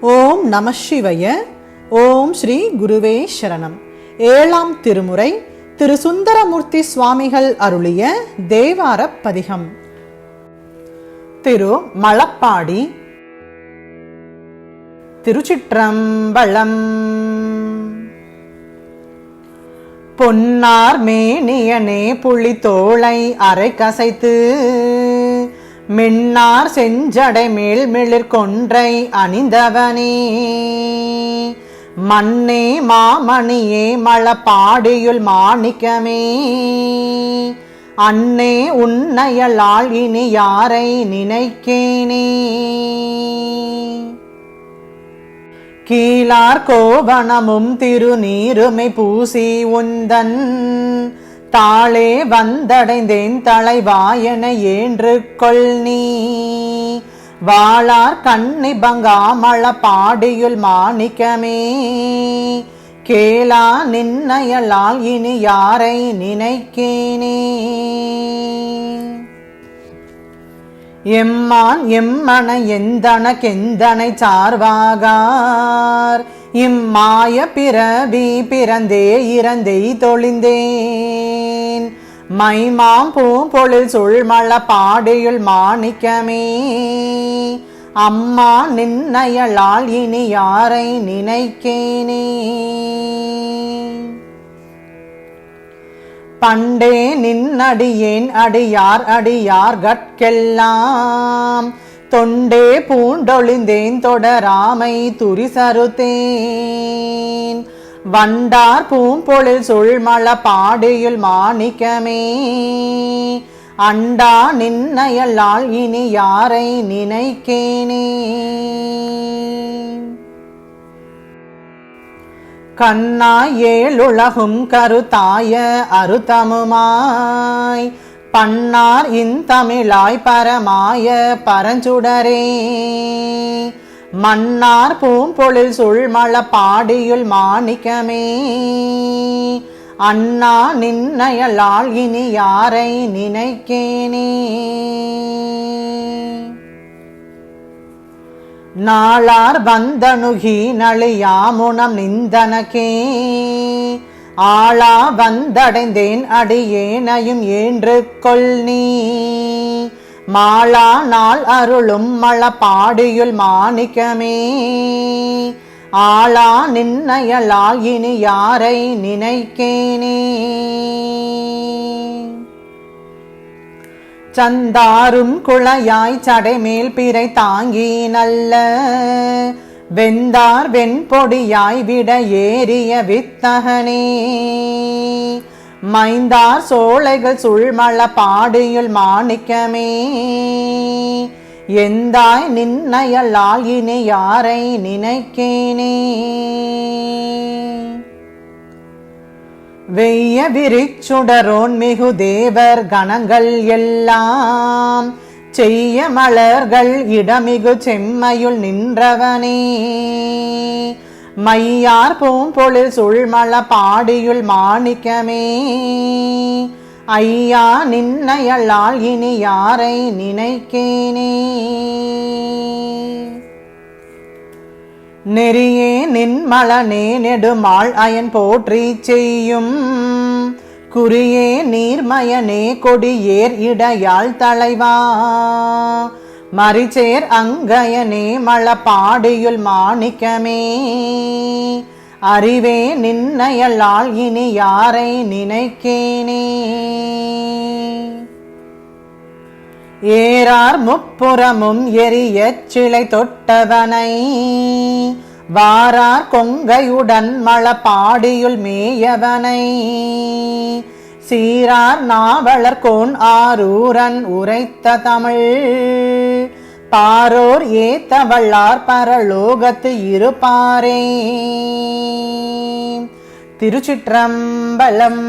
ஓம் நம சிவய. ஓம் ஸ்ரீ குருவே சரணம். ஏழாம் திருமுறை திரு சுந்தரமூர்த்தி சுவாமிகள் அருளிய தேவார பதிகம். திரு மலப்பாடி திருச்சிற்றம்பலம். பொன்னார் மேனியனே புள்ளி தோளை அரை கசைத்து மின்னார் செஞ்சடை மேல் மிளிர் கொன்றை அணிந்தவனே. மண்ணே மாமணியே மழப்பாடியுள் மாணிக்கமே. அன்னே உன்னையலால் இனி யாரை நினைக்கேனே. கீழார் கோவணமும் திருநீருமை பூசி உந்தன் தாளே வந்தடைந்தேன் தலைவாயனை ஏன்று கொள் நீ. வாளார் கண்ணி பங்காமள பாடியுள் மாணிக்கமே. கேளா நின்னையலால் இனி யாரை நினைக்கேனே. எம்மான் எம்மன எந்தன கெந்தனை சார்வாகார். இம்மாய பிறவி பிறந்தே இறந்தே தொழிந்தேன். மைமாம் பூம்பொழில் சுழ்மள பாடியுள் மாணிக்கமே. அம்மா நின்னயலால் இனி யாரை நினைக்கேனே. பண்டே நின்னடியேன் அடியார் அடியார் கட்கெல்லாம் தொண்டே பூண்டொழிந்தேன் தொடராமை துரிசருத்தேன் வண்டார் பூம்பொழில் சுழ்மள பாடியுள் மாணிக்கமே. அண்டா நின்னையல்லால் இனி யாரை நினைக்கேனே. கண்ணா ஏழுலகும் கருத்தாய அருத்தமுமாய். பண்ணார் இந்தமிழாய் பரமாய பரஞ்சுடரே. மன்னார் பூம்பொழில் சுழ்மள பாடியுள் மாணிக்கமே. அண்ணா நின்னயலால் இனி யாரை நினைக்கேனே. நாளார் வந்தணுகி நளியாமுனம் நிந்தனக்கே. ஆளா வந்தடைந்தேன் அடியேனையும் ஏன்று கொள் நீ? மாளா நாள் அருளும் மழப்பாடியுள் மாணிக்கமே. ஆளா நின்னையலால் இனி யாரை நினைக்கேனே? சந்தாரும் குளையாய் சடைமேல் பிறை தாங்கி நல்ல வெந்தார் வெண்பொடியாய் விட ஏறிய வித்தகனே. மைந்தார் சோலைகள் சுழ்மள பாடியுள் மாணிக்கமே. எந்தாய் நின்னையலால் இனி யாரை நினைக்கேனே. வெய்ய விரிச்சுடரோன் மிகு தேவர் கணங்கள் எல்லாம் செய்ய மலர்கள் இடமிகு செம்மையுள் நின்றவனே. மையார் பூம்பொழில் சுழ்மள பாடியுள் மாணிக்கமே. ஐயா நின்னையல்லால் இனி யாரை நினைக்கேனே. நெறியே நின்மலனே நெடுமாள் அயன் போற்றி செய்யும் குறியே நீர்மயனே கொடியேர் இடையாள் தலைவா. மரிச்சேர் அங்கயனே மழப்பாடியுள் மாணிக்கமே. அறிவே நின்னையலால் இனி யாரை நினைக்கேனே. ஏறார் முப்புறமும் எரிய சிலை தொட்டவனை. வாரார் கொங்கையுடன் மழப்பாடியுள் மேயவனை. சீரார் நாவலர்கோன் ஆரூரன் உரைத்த தமிழ் பாரோர் ஏத்தவள்ளார் பரலோகத்து இருப்பாரே திருச்சிற்றம்பலம்